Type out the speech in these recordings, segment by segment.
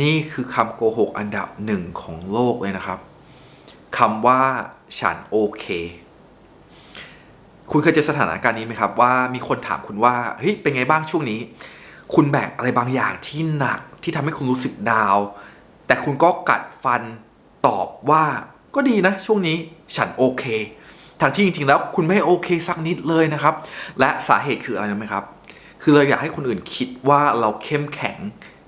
นี่คือคำโกหกอันดับหนึ่งของโลกเลยนะครับคำว่าฉันโอเค คุณเคยเจอสถานการณ์นี้ไหมครับ ว่ามีคนถามคุณว่าเฮ้ยเป็นไงบ้างช่วงนี้ คุณแบกอะไรบางอย่างที่หนักที่ทำให้คุณรู้สึกดาว แต่คุณก็กัดฟันตอบว่าก็ดีนะ ช่วงนี้ฉันโอเคทั้งที่จริงๆแล้วคุณไม่โอเคสักนิดเลยนะครับ และสาเหตุคืออะไรรู้ไหมครับ คือเราอยากให้คนอื่นคิดว่าเราเข้มแข็ง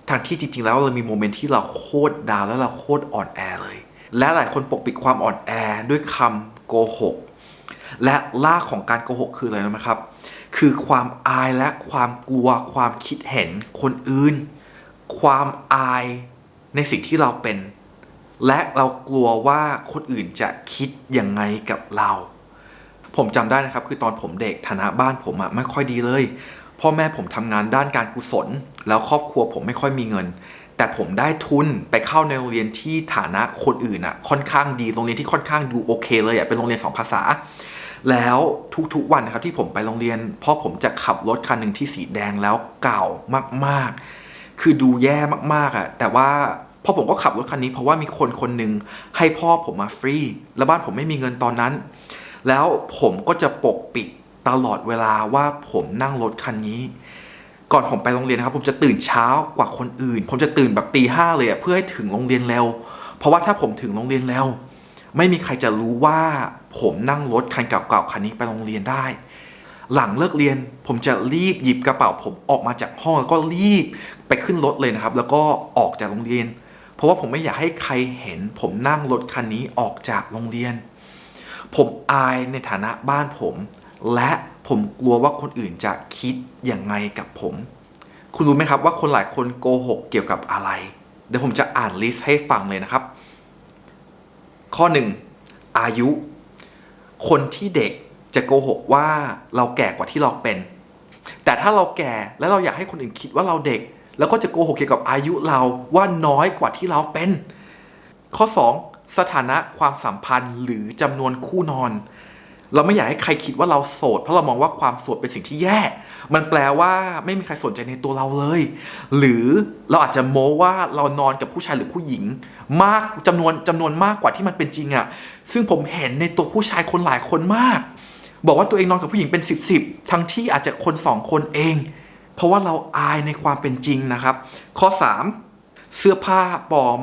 ทางที่จริงๆ แล้วเรามีโมเมนต์ที่เราโคตรดาวแล้วเราโคตรอ่อนแอเลย และหลายคนปกปิดความอ่อนแอด้วยคำโกหก และลากของการโกหกคืออะไรรู้ไหมครับ คือความอายและความกลัวความคิดเห็นคนอื่น ความอายในสิ่งที่เราเป็น และเรากลัวว่าคนอื่นจะคิดยังไงกับเรา ผมจำได้นะครับ คือตอนผมเด็กฐานะบ้านผมอะไม่ค่อยดีเลยพ่อแม่ผมทำงานด้านการกุศล แล้วครอบครัวผมไม่ค่อยมีเงิน แต่ผมได้ทุนไปเข้าในโรงเรียนที่ฐานะคนอื่นอะค่อนข้างดีโรงเรียนที่ค่อนข้างดูโอเคเลยอะเป็นโรงเรียนสองภาษา แล้วทุกๆวันนะครับที่ผมไปโรงเรียนพ่อผมจะขับรถคันหนึ่งที่สีแดงแล้วเก่ามากๆ คือดูแย่มากๆอะแต่ว่าพ่อผมก็ขับรถคันนี้เพราะว่ามีคนคนหนึ่งให้พ่อผมมาฟรีแล้วบ้านผมไม่มีเงินตอนนั้น แล้วผมก็จะปกปิดตลอดเวลาว่าผมนั่งรถคันนี้ ก่อนผมไปโรงเรียนนะครับผมจะตื่นเช้ากว่าคนอื่น ผมจะตื่นแบบตีห้าเลยอะเพื่อให้ถึงโรงเรียนเร็ว เพราะว่าถ้าผมถึงโรงเรียนเร็วไม่มีใครจะรู้ว่าผมนั่งรถคันเก่าๆคันนี้ไปโรงเรียนได้ หลังเลิกเรียนผมจะรีบหยิบกระเป๋า ผมออกมาจากห้องแล้วก็รีบไปขึ้นรถเลยนะครับ แล้วก็ออกจากโรงเรียน เพราะว่าผมไม่อยากให้ใครเห็น ผมนั่งรถคันนี้ออกจากโรงเรียน ผมอายในฐานะบ้านผม และ ผมกลัวว่าคนอื่นจะคิดยังไงกับผม คุณรู้ไหมครับว่าคนหลายคนโกหกเกี่ยวกับอะไร เดี๋ยวผมจะอ่านลิสต์ให้ฟังเลยนะครับ ข้อหนึ่งอายุ คนที่เด็กจะโกหกว่าเราแก่กว่าที่เราเป็น แต่ถ้าเราแก่แล้วเราอยากให้คนอื่นคิดว่าเราเด็ก แล้วก็จะโกหกเกี่ยวกับอายุเราว่าน้อยกว่าที่เราเป็น ข้อ 2 สถานะความสัมพันธ์หรือจำนวนคู่นอน เราไม่อยากให้ใครคิดว่าเราโสด เพราะเรามองว่าความโสดเป็นสิ่งที่แย่ มันแปลว่าไม่มีใครสนใจในตัวเราเลย หรือเราอาจจะโม้ว่าเรานอนกับผู้ชายหรือผู้หญิง มากจำนวนจำนวนมากกว่าที่มันเป็นจริงอะซึ่งผมเห็นในตัวผู้ชายคนหลายคนมาก บอกว่าตัวเองนอนกับผู้หญิงเป็นสิบสิบทั้งที่อาจจะคนสองคนเอง เพราะว่าเราอายในความเป็นจริงนะครับ ข้อ 3 เสื้อผ้าปลอม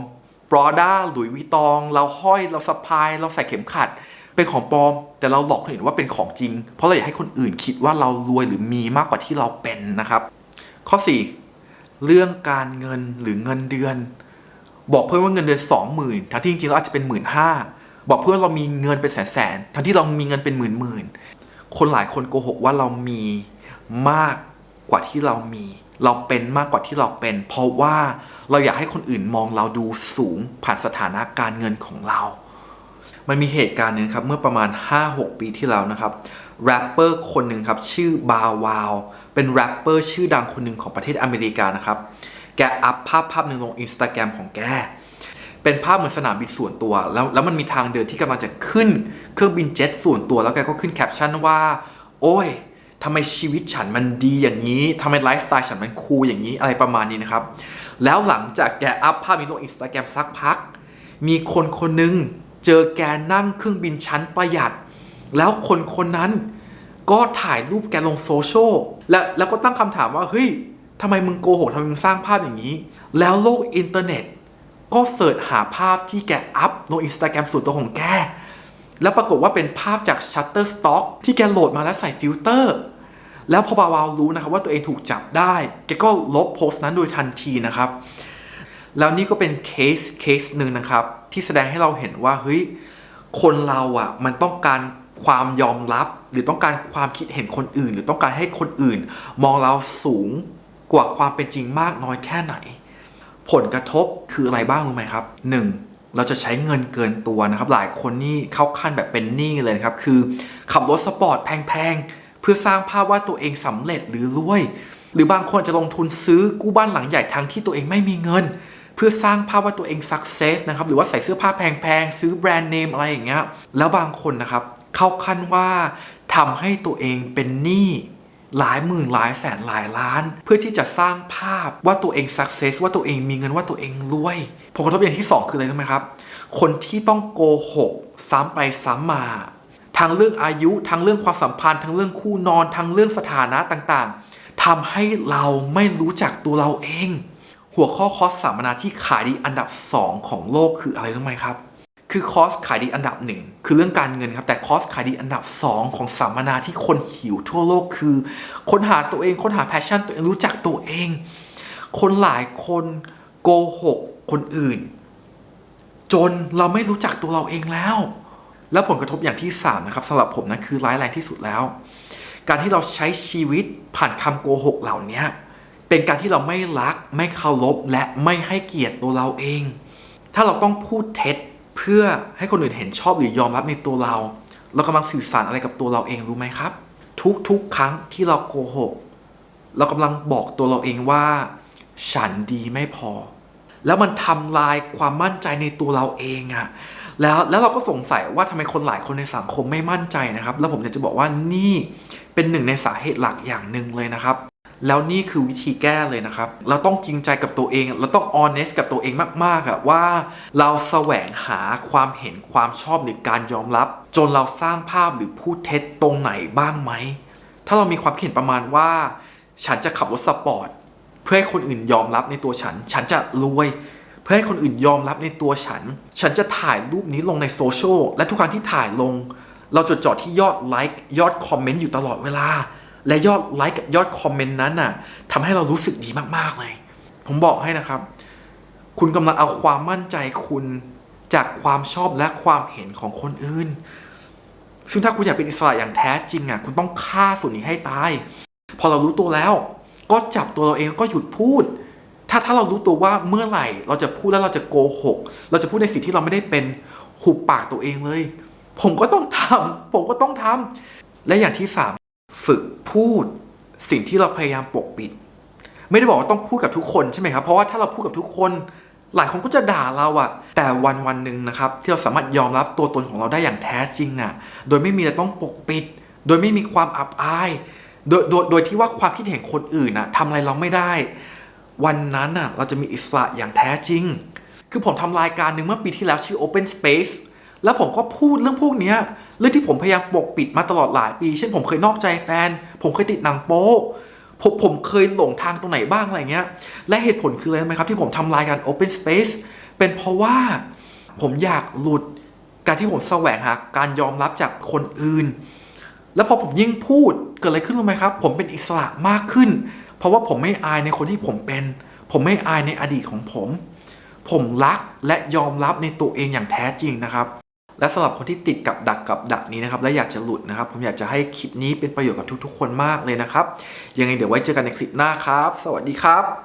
ปรอด้าหลุยวิตอง เราห้อยเราสะพาย เราใส่เข็มขัด เป็นของปลอม แต่เราหลอกคนอื่นว่าเป็นของจริง เพราะเราอยากให้คนอื่นคิดว่าเรารวยหรือมีมากกว่าที่เราเป็นนะครับ ข้อ 4 เรื่องการเงินหรือเงินเดือน บอกเพื่อนว่าเงินเดือนสองหมื่นทั้งที่จริงๆแล้วอาจจะเป็นหมื่นห้าบอกเพื่อนเรามีเงินเป็นแสนแสนๆทั้งที่เรามีเงินเป็นหมื่นหมื่นๆคนหลายคนโกหกว่าเรามีมากกว่าที่เรามี เราเป็นมากกว่าที่เราเป็น เพราะว่าเราอยากให้คนอื่นมองเราดูสูงผ่านสถานะการเงินของเรา มันมีเหตุการณ์หนึ่งครับ เมื่อประมาณ 5-6 ปีที่แล้วนะครับแรปเปอร์คนหนึ่งครับ ชื่อบาวาว เป็นแรปเปอร์ชื่อดังคนหนึ่งของประเทศอเมริกานะครับ แกอัพภาพภาพหนึ่งลงอินสตาแกรมของแก เป็นภาพเหมือนสนามบินส่วนตัว แล้วแล้วมันมีทางเดินที่กำลังจะขึ้น เครื่องบินเจ็ตส่วนตัวแล้วแกก็ขึ้นแคปชั่นว่า โอ้ยทำไมชีวิตฉันมันดีอย่างนี้ทำไมไลฟ์สไตล์ฉันมันคูลอย่างนี้อะไรประมาณนี้นะครับ แล้วหลังจากแกอัพภาพนี้ลงอินสตาแกรมสักพัก มีคนคนหนึ่ง เจอแกนั่งเครื่องบินชั้นประหยัด แล้วคนคนนั้นก็ถ่ายรูปแกลงโซเชียลและแล้วก็ตั้งคำถามว่า เฮ้ยทำไมมึงโกหกทำไมมึงสร้างภาพอย่างนี้ แล้วโลกอินเทอร์เน็ต ก็เสิร์ชหาภาพที่แกอัพลงอินสตาแกรมส่วนตัวของแก แล้วปรากฏว่าเป็นภาพจาก Shutterstock ที่แกโหลดมาแล้วใส่ฟิลเตอร์ แล้วพอบาวาวรู้นะครับว่าตัวเองถูกจับได้ แกก็ลบโพสต์นั้นโดยทันทีนะครับ แล้วนี่ก็เป็นเคสเคสหนึ่งนะครับ ที่แสดงให้เราเห็นว่าเฮ้ยคนเราอะมันต้องการความยอมรับ หรือต้องการความคิดเห็นคนอื่น หรือต้องการให้คนอื่น มองเราสูงกว่าความเป็นจริงมากน้อยแค่ไหน ผลกระทบคืออะไรบ้างรู้ไหมครับ 1. เราจะใช้เงินเกินตัวนะครับ หลายคนนี่เข้าขั้นแบบเป็นหนี้เลยนะครับ คือขับรถสปอร์ตแพงๆ เพื่อสร้างภาพว่าตัวเองสำเร็จหรือรวย หรือบางคนจะลงทุนซื้อกู้บ้านหลังใหญ่ทั้งที่ตัวเองไม่มีเงิน เพื่อสร้างภาพว่าตัวเองสักเซสนะครับหรือว่าใส่เสื้อผ้าแพงๆ ซื้อแบรนด์เนมอะไรอย่างเงี้ยแล้วบางคนนะครับ เข้าขั้นว่าทำให้ตัวเองเป็นหนี้หลายหมื่นหลายแสนหลายล้าน เพื่อที่จะสร้างภาพว่าตัวเอง success ว่าตัวเองมีเงินว่าตัวเองรวยผลกระทบอย่างที่สองคืออะไรรู้ไหมครับ คนที่ต้องโกหกซ้ำไปซ้ำมาทั้งเรื่องอายุทั้งเรื่องความสัมพันธ์ทั้งเรื่องคู่นอนทั้งเรื่องสถานะต่างๆทำให้เราไม่รู้จักตัวเราเอง หัวข้อคอร์สสัมมนาที่ขายดีอันดับ 2 ของโลกคืออะไรรู้ไหมครับ คือคอร์สขายดีอันดับหนึ่งคือเรื่องการเงินครับ แต่คอร์สขายดีอันดับ 2 ของสัมมนาที่คนหิวทั่วโลกคือค้นหาตัวเองค้นหาแพชชั่นตัวเองรู้จักตัวเอง คนหลายคนโกหกคนอื่น จนเราไม่รู้จักตัวเราเองแล้ว แล้วผลกระทบอย่างที่สามนะครับสำหรับผมนะคือร้ายแรงที่สุดแล้ว การที่เราใช้ชีวิตผ่านคำโกหกเหล่านี้ เป็นการที่เราไม่รักไม่เคารพและไม่ให้เกียรติตัวเราเอง ถ้าเราต้องพูดเท็จเพื่อให้คนอื่นเห็นชอบหรือยอมรับในตัวเรา เรากำลังสื่อสารอะไรกับตัวเราเองรู้ไหมครับ ทุกๆครั้งที่เราโกหก เรากำลังบอกตัวเราเองว่า ฉันดีไม่พอ แล้วมันทำลายความมั่นใจในตัวเราเองอะแล้วแล้วเราก็สงสัยว่าทำไมคนหลายคนในสังคมไม่มั่นใจนะครับ แล้วผมอยากจะบอกว่านี่เป็นหนึ่งในสาเหตุหลักอย่างหนึ่งเลยนะครับ แล้วนี่คือวิธีแก้เลยนะครับ เราต้องจริงใจกับตัวเอง เราต้อง honest กับตัวเองมากๆอะว่า เราแสวงหาความเห็นความชอบหรือการยอมรับ จนเราสร้างภาพหรือพูดเท็จตรงไหนบ้างไหม ถ้าเรามีความเห็นประมาณว่า ฉันจะขับรถสปอร์ตเพื่อให้คนอื่นยอมรับในตัวฉัน ฉันจะรวย เพื่อให้คนอื่นยอมรับในตัวฉัน ฉันจะถ่ายรูปนี้ลงในโซเชียลและทุกครั้งที่ถ่ายลง เราจดจ่อที่ยอดไลค์ยอดคอมเมนต์อยู่ตลอดเวลา และยอดไลค์กับยอดคอมเมนต์นั้นน่ะทำให้เรารู้สึกดีมากๆเลย ผมบอกให้นะครับ คุณกำลังเอาความมั่นใจคุณจากความชอบและความเห็นของคนอื่น ซึ่งถ้าคุณอยากเป็นอิสระอย่างแท้จริงอะคุณต้องฆ่าส่วนนี้ให้ตาย พอเรารู้ตัวแล้ว ก็จับตัวเราเองก็หยุดพูด ถ้าถ้าเรารู้ตัวว่าเมื่อไหร่ เราจะพูดแล้วเราจะโกหก เราจะพูดในสิ่งที่เราไม่ได้เป็นหุบปากตัวเองเลย ผมก็ต้องทำผมก็ต้องทำและอย่างที่สาม ฝึกพูดสิ่งที่เราพยายามปกปิด ไม่ได้บอกว่าต้องพูดกับทุกคนใช่ไหมครับ เพราะว่าถ้าเราพูดกับทุกคน หลายคนก็จะด่าเราอะแต่วันวันหนึ่งนะครับ ที่เราสามารถยอมรับตัวตนของเราได้อย่างแท้จริงอะโดยไม่มีอะไรต้องปกปิด โดยไม่มีความอับอาย โดยโดยโดยที่ว่าความคิดเห็นคนอื่นอะทำอะไรเราไม่ได้ วันนั้นอะเราจะมีอิสระอย่างแท้จริง คือผมทำรายการหนึ่งเมื่อปีที่แล้วชื่อ Open Space แล้วผมก็พูดเรื่องพวกเนี้ย เรื่องที่ผมพยายามปกปิดมาตลอดหลายปี เช่นผมเคยนอกใจแฟน ผมเคยติดหนังโป๊ผมผมเคยหลงทางตรงไหนบ้างอะไรเงี้ย และเหตุผลคืออะไรไหมครับ ที่ผมทำรายการ Open Space เป็นเพราะว่าผมอยากหลุดการที่ผมแสวงหาการยอมรับจากคนอื่น แล้วพอผมยิ่งพูดเกิดอะไรขึ้นรู้ไหมครับ ผมเป็นอิสระมากขึ้น เพราะว่าผมไม่อายในคนที่ผมเป็น ผมไม่อายในอดีตของผม ผมรักและยอมรับในตัวเองอย่างแท้จริงนะครับ และสำหรับคนที่ติดกับดักกับดักนี้นะครับและอยากจะหลุดนะครับ ผมอยากจะให้คลิปนี้เป็นประโยชน์กับทุกๆ คนมากเลยนะครับ ยังไงเดี๋ยวไว้เจอกันในคลิปหน้าครับ สวัสดีครับ